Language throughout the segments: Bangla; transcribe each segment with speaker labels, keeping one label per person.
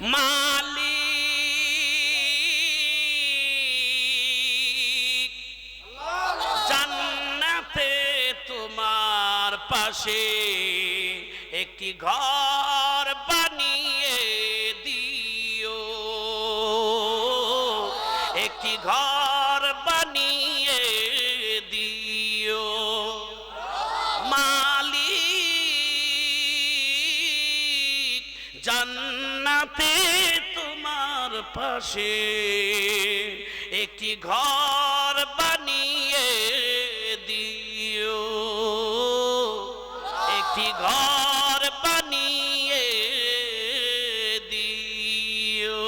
Speaker 1: মালিক জান্নাতে তোমার পাশে একটি ঘর জান্নাতে তোমার পাশে একটি ঘর বানিয়ে দিও। একটি ঘর বানিয়ে দিও।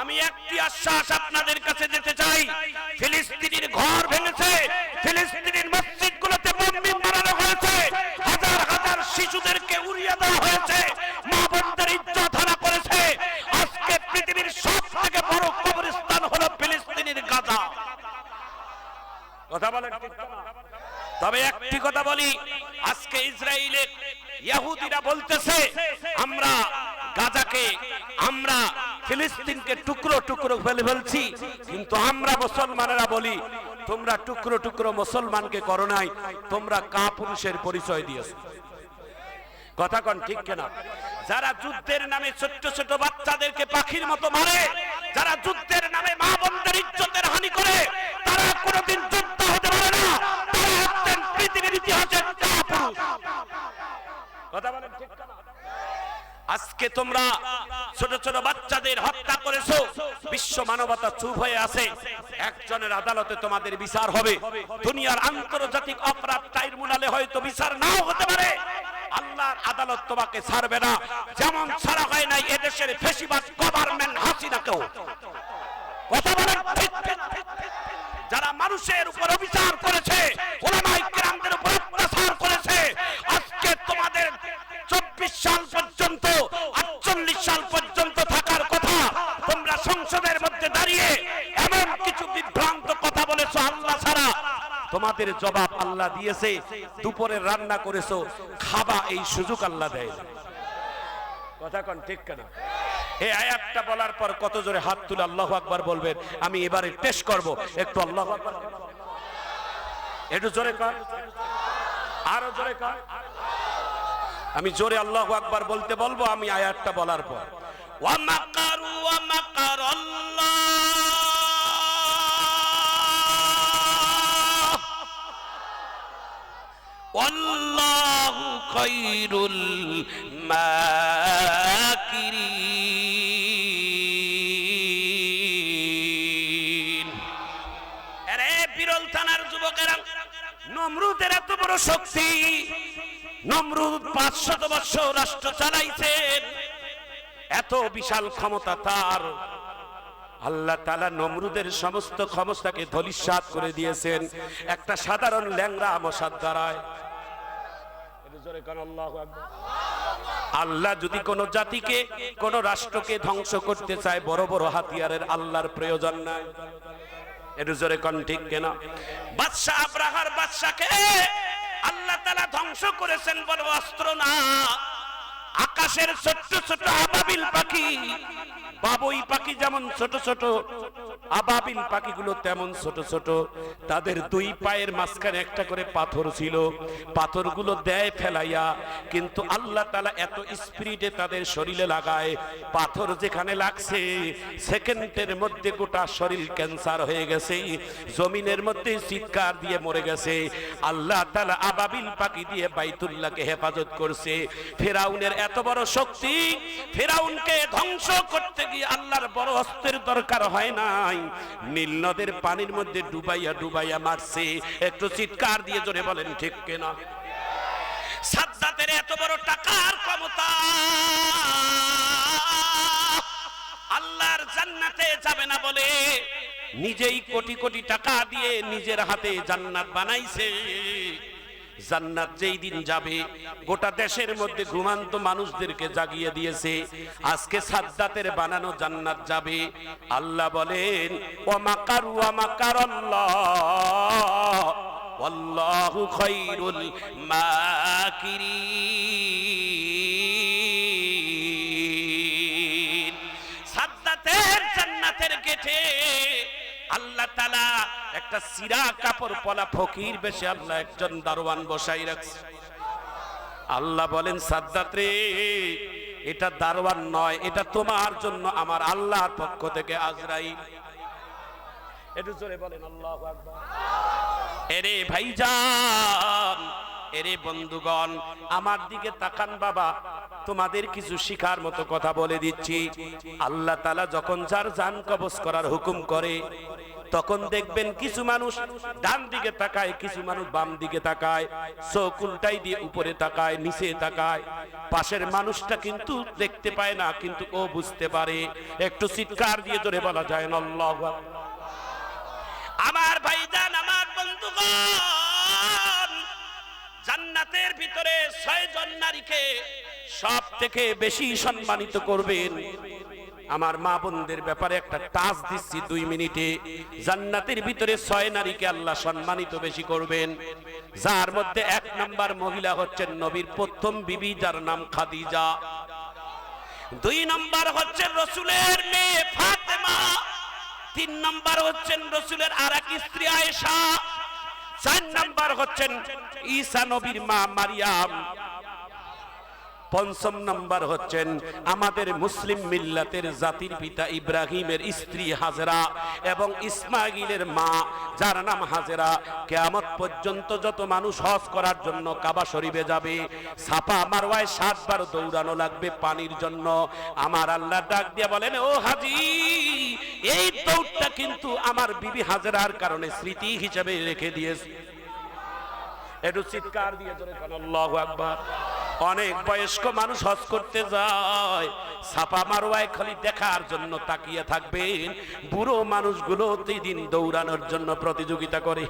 Speaker 1: আমি একটি আশ্বাস আপনাদের কাছে দিতে চাই। ফিলিস্তিনির ঘর ভেঙেছে। ফিলিস্তিনির মসজিদগুলোতে বোমবিম শিশুদেরকে উড়িয়ে দেওয়া হয়েছে, মা বোনদের ইজ্জত হারা করেছে। আজকে পৃথিবীর সব থেকে বড় কবরস্থান হলো ফিলিস্তিনির গাজা। কথা বলেন তবে একটি কথা বলি, আজকে ইসরায়েলের ইহুদিরা বলতেছে, আমরা গাজাকে, আমরা ফিলিস্তিনকে টুকরো টুকরো ফেলে ফেলছি, কিন্তু আমরা মুসলমানেরা বলি, তোমরা টুকরো টুকরো মুসলমানকে করো নাই, তোমরা কা পুরুষের পরিচয় দিয়েছ। কথা কন ঠিক কেনা? যারা যুদ্ধের নামে ছোট্ট ছোট বাচ্চাদেরকে পাখির মতো মারে, যারা যুদ্ধের নামে মা বোনদের ইজ্জতের হানি করে, তারা কোনোদিন যোদ্ধা হতে পারে না। তারা পৃথিবীর ইতিহাসের কথা বলেন ঠিক আজকে তোমরা ছোট ছোট বাচ্চাদের হত্যা করেছ, বিশ্ব মানবতা চুপ হয়ে আছে, একজনের আদালতে তোমাদের বিচার হবে। দুনিয়ার আন্তর্জাতিক অপরাধ ট্রাইব্যুনালে হয়তো বিচার নাও হতে পারে। আল্লাহর আদালত তোমাকে ছাড়বে না যেমন ছাড়া হয় নাই এদেশের ফেসিবাদ গভর্নমেন্ট হাসিনাকেও কথা বলেন। যারা মানুষের উপর অবিচার করেছে ওলামাই আল্লাহ দিয়েছে, দুপুরে রান্না করেছ, খাবা এই সুযোগ আল্লাহ দেয়। কথা কন ঠিক কেন? এই আয়াতটা বলার পর কত জোরে হাত তুলে আল্লাহ আকবার বলবেন, আমি এবারে টেস্ট করব, একটু আল্লাহ আকবার একটু জোরে কর আরও জোরে কর আমি জোরে আল্লাহ আকবার বলতে বলব আমি আয়াতটা বলার পর। ওয়ামাকারু ওয়ামাকার আল্লাহ والله خير الماكرين আরে বিরল থানার যুবকেরা নমরুদের এত বড় শক্তি নমরুদ পাঁচশত বৎসর রাষ্ট্র চালাইছেন এত বিশাল ক্ষমতা তার আল্লাহ তালা নমরুদের সমস্ত ক্ষমতাকে ধলিসাৎ করে দিয়েছেন। একটা সাধারণ ল্যাংরা মশার দ্বারায়। আল্লাহ যদি কোন জাতিকে, কোন রাষ্ট্রকে ধ্বংস করতে চায়, বড় বড় হাতিয়ারের আল্লাহর প্রয়োজন নাই। একটু জোরে কন, ঠিক কেনা? বাদশাহ আব্রাহার বাদশাকে আল্লাহ তালা ধ্বংস করেছেন বড় অস্ত্র না। আকাশের ছোট্ট ছোট আবাবিল পাখি। বাবুই পাখি যেমন ছোট ছোট, আবাবিল পাখিগুলো তেমন ছোট ছোট। তাদের দুই পায়ের মাঝখানে একটা করে পাথর ছিল। পাথরগুলো দেয় ফেলাইয়া, কিন্তু আল্লাহ তালা এত স্পিরিটে তাদের শরীরে লাগায়। পাথর যেখানে লাগছে, সেকেন্ডের মধ্যে গোটা শরীর ক্যান্সার হয়ে গেছে। জমিনের মধ্যে চিৎকার দিয়ে মরে গেছে। আল্লাহ তালা আবাবিল পাখি দিয়ে বাইতুল্লাহকে হেফাজত করছে। ফেরাউনের এত বড় শক্তি ফেরাউনকে ধ্বংস করতে গিয়ে আল্লাহর বড় অস্ত্রের দরকার হয় নাই। নীল নদের পানির মধ্যে ডুবাইয়া ডুবাইয়া মারছে। একটু চিৎকার দিয়ে জোরে বলেন, ঠিক কেনা? সাদ্দাতের এত বড় টাকার ক্ষমতা। আল্লাহর জান্নাতে যাবে না বলে নিজেই কোটি কোটি টাকা দিয়ে নিজের হাতে জান্নাত বানাইছে। জান্নাত যেই দিন যাবে, গোটা দেশের মধ্যে ঘুমান্ত মানুষদেরকে জাগিয়ে দিয়েছে। আজকে সাদ্দাতের বানানো জান্নাত যাবে। আল্লাহ বলেন ওয়ামাকারু আল্লাহ ওয়াল্লাহু খায়রুল মাকিরিন। আল্লাহ তালা একটা সিরা কাপড় পলা ফকির বেশে আল্লাহ একজন দারোয়ান বসাই রাখছে। আল্লাহ বলেন সাদ্দাত রে এটা দারোয়ান নয়, এটা তোমার জন্য আমার আল্লাহর পক্ষ থেকে আজরাই একটু জোরে বলেন, আল্লাহ এরে ভাইজান, এরে বন্ধুগণ, আমার দিকে তাকান বাবা। তোমাদের কিছু শিখার মতো কথা বলে দিচ্ছি। আল্লাহ তালা যখন যার জান কবজ করার হুকুম করে, তখন দেখবেন কিছু মানুষ ডান দিকে তাকায়, কিছু মানুষ বাম দিকে তাকায়, চোখ উল্টাই দিয়ে উপরে তাকায়, নিচে তাকায়। পাশের মানুষটা কিন্তু দেখতে পায় না, কিন্তু ও বুঝতে পারে। একটু চিৎকার দিয়ে ধরে বলা যায় না। আমার ভাইজান, আমার বন্ধুগণ, জান্নাতের ভিতরে ছয় জন নারীকে সব থেকে বেশি সম্মানিত করবেন। আমার মা বোনদের ব্যাপারে একটা টাচ দিচ্ছি দুই মিনিটে। জান্নাতের ভিতরে ছয় নারীকে আল্লাহ সম্মানিত বেশি করবেন। যার মধ্যে এক নাম্বার মহিলা হচ্ছেন নবীর প্রথম বিবি, যার নাম খাদিজা। দুই নাম্বার হচ্ছে রসুলের মেয়ে ফাতেমা। তিন নাম্বার হচ্ছেন রসুলের আর এক স্ত্রী আয়েশা। চার নাম্বার হচ্ছেন ঈসা নবীর মা মারিয়াম। পঞ্চম নাম্বার হচ্ছেন আমাদের মুসলিম মিল্লাতের জাতির পিতা ইব্রাহিমের স্ত্রী হাজরা এবং ইসমাইলের মা, যার নাম হাজেরা। কেয়ামত পর্যন্ত যত মানুষ হজ করার জন্য কাবা শরীফে যাবে, ছাপা মারওয়ায় সাতবার দৌড়ানো লাগবে পানির জন্য। আমার আল্লাহ ডাক দিয়ে বলেন, ও হাজি, এই দৌড়টা কিন্তু আমার বিবি হাজরার কারণে স্মৃতি হিসেবে রেখে দিয়েছে। একটু চিৎকার দিয়ে কোন আল্লাহু আকবার। অনেক বয়স্ক মানুষ হজ করতে যায়। ছাপা মারোয়ায় খালি দেখার জন্য তাকিয়ে থাকবেন। বুড়ো মানুষগুলো দিন দৌড়ানোর জন্য প্রতিযোগিতা করে।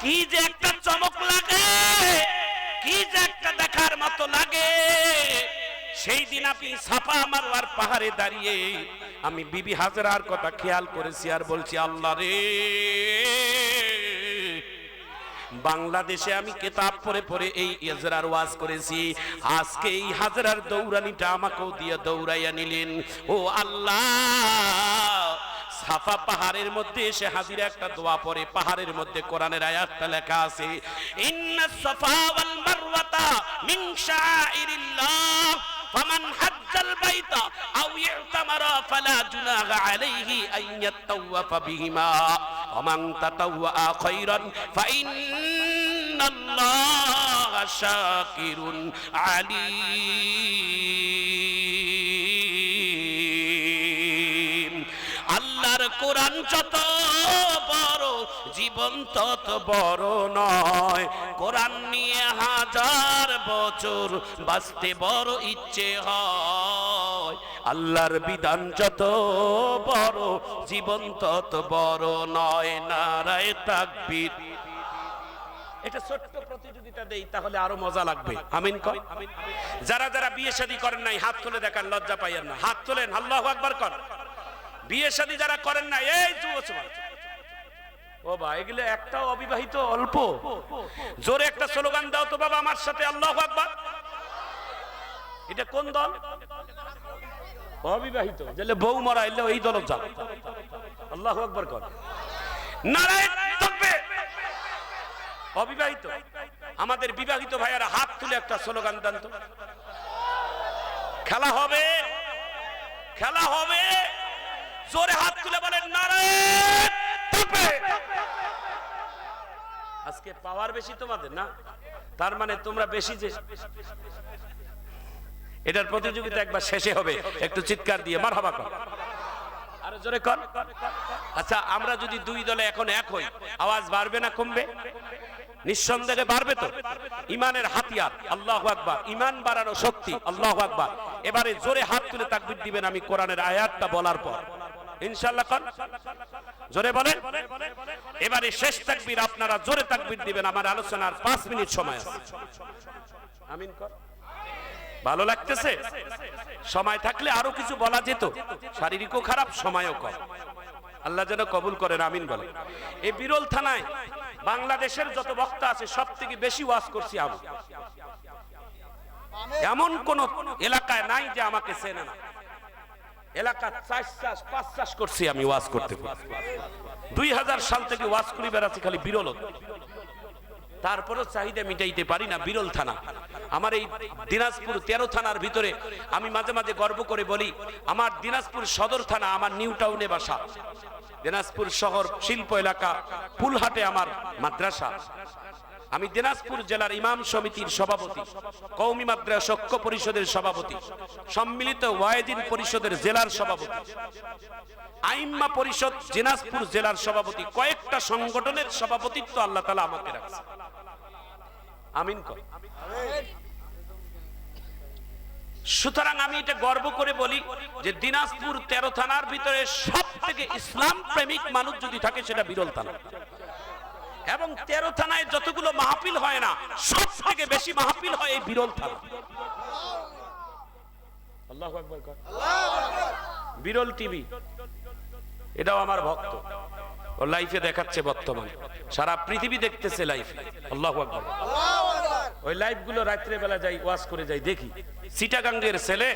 Speaker 1: কি যে একটা চমক লাগে, কি যে একটা দেখার মতো লাগে। সেই দিন আপনি ছাপা মারোয়ার পাহাড়ে দাঁড়িয়ে আমি বিবি হাজরার কথা খেয়াল করেছি আর বলছি, আল্লাহ রে বাংলাদেশে আমি কেতাব পড়ে পড়ে এই ইজরার ওয়াজ করেছি। আজকে এই হাজরার দৌড়ানিটা আমাকেও দিয়ে দৌড়াইয়া নিলেন। ও আল্লাহ! সাফা পাহাড়ের মধ্যে এসে হাজির একটা দোয়া পড়ে। পাহাড়ের মধ্যে কোরআনের আয়াতটা লেখা আছে, ইন্না সাফা ওয়াল মারওয়াতা মিন শাআইরিল্লাহ ফামান হাজ্জাল বাইতা আও ইতামারা ফালা জুনাহা আলাইহি আন ইয়াতাওয়াফা বিহিমা। অমাং তাতাওয়া খায়রান ফাইন্নাল্লাহা শাকিরুন আলীম। আল্লাহর কোরআন যত বড়, জীবন তত বড় নয়। কোরআন নিয়ে হাজার বছর বাঁচতে বড় ইচ্ছে হয়। আল্লাহর বিধান যত বড়, জীবন তত বড় নয়, নারায় তাকবীর। এটা ছোট্ট প্রতিযোগিতা দেই, তাহলে আরও মজা লাগবে। আমিন কর। যারা যারা বিয়ে শাদী করেন নাই, হাত তুলে দেখান লজ্জা পাইয়েন না। হাত তোলেন, আল্লাহু আকবার কর। বিয়ে শাদী যারা করেন না এই যুব ও ভাই এগুলো একটাও অবিবাহিত, অল্প। জোরে একটা স্লোগান দাও তো বাবা, আমার সাথে, আল্লাহ আকবার। এটা কোন দল? অবিবাহিত। বউ মরা এলে এই দল যাও। আল্লাহু আকবার কর। অবিবাহিত। আমাদের বিবাহিত ভাইয়ারা হাত তুলে একটা স্লোগান দেন তো। খেলা হবে। খেলা হবে। জোরে হাত তুলে বলেন, নারায়ণ আজকে পাওয়ার বেশি তোমাদের না? তার মানে তোমরা বেশি যে এটার প্রতিযোগিতা একবার শেষে হবে। একটু চিৎকার দিয়ে মার হবা আচ্ছা আমরা যদি দুই দলে এখন এক হই, আওয়াজ বাড়বে না কমবে? নিঃসন্দেহে বাড়বে তো। ইমানের হাতিয়ার, আল্লাহ আকবার। ইমান বাড়ানো শক্তি, আল্লাহ আকবার। এবারে জোরে হাত তুলে তাকবির দিবেন আমি কোরআনের আয়াতটা বলার পর। আপনারা জোরে তাকবির দিবেন, আমার আলোচনার পাঁচ মিনিট সময় আছে। আমিন কর। ভালো লাগতেছে? সময় থাকলে আরও কিছু বলা যেত। শারীরিকও খারাপ, সময়ও কম। আল্লাহ যেন কবুল করেন, আমিন বলে এই বিরল থানায় বাংলাদেশের যত বক্তা আছে সব থেকে বেশি ওয়াজ করছি আমি। এমন কোন এলাকায় নাই যে আমাকে চেনে না। এলাকা চাষ চাষ, পাঁচ চাষ করছি আমি ওয়াজ করতে। দুই হাজার সাল থেকে ওয়াজ করি বেড়াচ্ছি, খালি বিরল। তারপরেও চাহিদা মিটাইতে পারি না, বিরল থানা। আমার এই দিনাজপুর তেরো থানার ভিতরে আমি মাঝে মাঝে গর্ব করে বলি, আমার দিনাজপুর সদর থানা আমার নিউ টাউনে বাসা। দিনাজপুর শহর শিল্প এলাকা, ফুলহাটে আমার মাদ্রাসা। আমি দিনাজপুর জেলার ইমাম সমিতির সভাপতি কৌমি মাদ্রাসা ঐক্য পরিষদের সভাপতি, সম্মিলিত ওয়াইদিন পরিষদের জেলার সভাপতি। আইম্মা পরিষদ দিনাজপুর জেলার সভাপতি, কয়েকটা সংগঠনের সভাপতিত্ব আল্লাহ তালা আমাকে রাখছে। আমিন কর। সুতরাং আমি এটা গর্ব করে বলি যে দিনাজপুর তেরো থানার ভিতরে সব থেকে ইসলাম প্রেমিক মানুষ যদি থাকে সেটা বিরল থানা। এবং তেরো থানায় যতগুলো মাহফিল হয় না সব থেকে বেশি মাহফিল হয় এই বিরল থানা। বিরল টিভি। এটাও আমার ভক্ত। ও লাইফে দেখাচ্ছে বর্তমান। সারা পৃথিবী দেখতেছে লাইফে। আল্লাহু আকবার। ওই লাইভগুলো রাত্রে বেলা যাই, ওয়াজ করে যাই, দেখি। সিটাগাঙ্গের ছেলে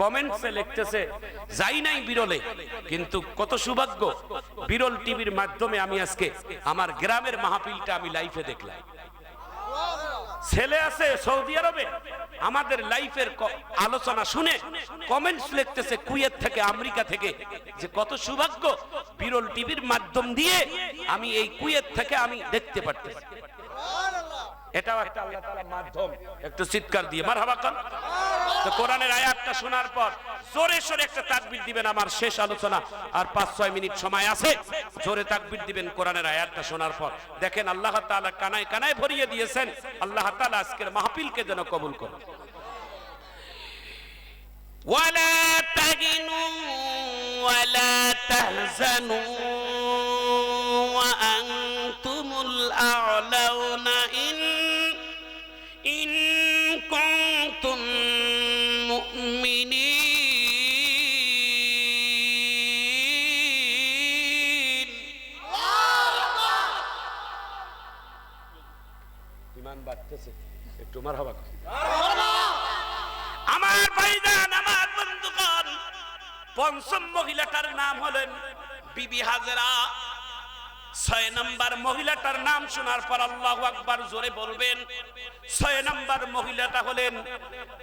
Speaker 1: কমেন্টসে লিখতেছে, যাই নাই বিরলে, কিন্তু কত সৌভাগ্য, বিরল টিভির মাধ্যমে আমি আজকে আমার গ্রামের মাহফিলটা আমি লাইফে দেখলাম। ছেলে আছে সৌদি আরবে, আমাদের লাইফের আলোচনা শুনে কমেন্টস লিখতেছে কুয়েত থেকে, আমেরিকা থেকে, যে কত সৌভাগ্য, বিরল টিভির মাধ্যম দিয়ে আমি এই কুয়েত থেকে আমি দেখতে পারতেছি। এটাও একটা আল্লাহ তাআলার মাধ্যম একটু চিৎকার দিয়ে মারহাবা কর তো কোরআনের আয়াতটা শোনার পর জোরে সোরে একটা তাকবীর দিবেন আমার শেষ আলোচনা আর পাঁচ ছয় মিনিট সময় আছে জোরে তাকবীর দিবেন কোরআনের আয়াতটা শোনার পর দেখেন আল্লাহ তাআলা কানায় কানায় ভরিয়ে দিয়েছেন আল্লাহ তাআলা আজকের মাহফিলকে যেন কবুল করুন ولا تهنوا ولا تهزنوا পঞ্চম মহিলাটার নাম হলেন বিবি হাজরা। ছয় নম্বর মহিলাটার নাম শোনার পর আল্লাহ আকবার জোরে বলবেন, ছয় নম্বর মহিলাটা হলেন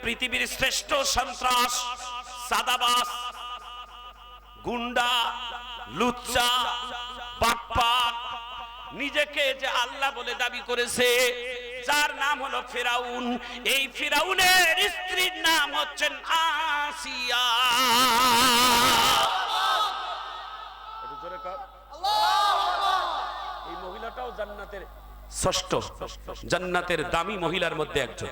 Speaker 1: পৃথিবীর শ্রেষ্ঠ সন্ত্রাস, সাদাবাস, গুন্ডা, লুচ্চা বাটপাট নিজেকে যে আল্লাহ বলে দাবি করেছে যার নাম হলো ফেরাউন। এই ফেরাউনের স্ত্রীর নাম হচ্ছেন আসিয়া। এই মহিলাটাও জান্নাতের ষষ্ঠ, জান্নাতের দামি মহিলার মধ্যে একজন।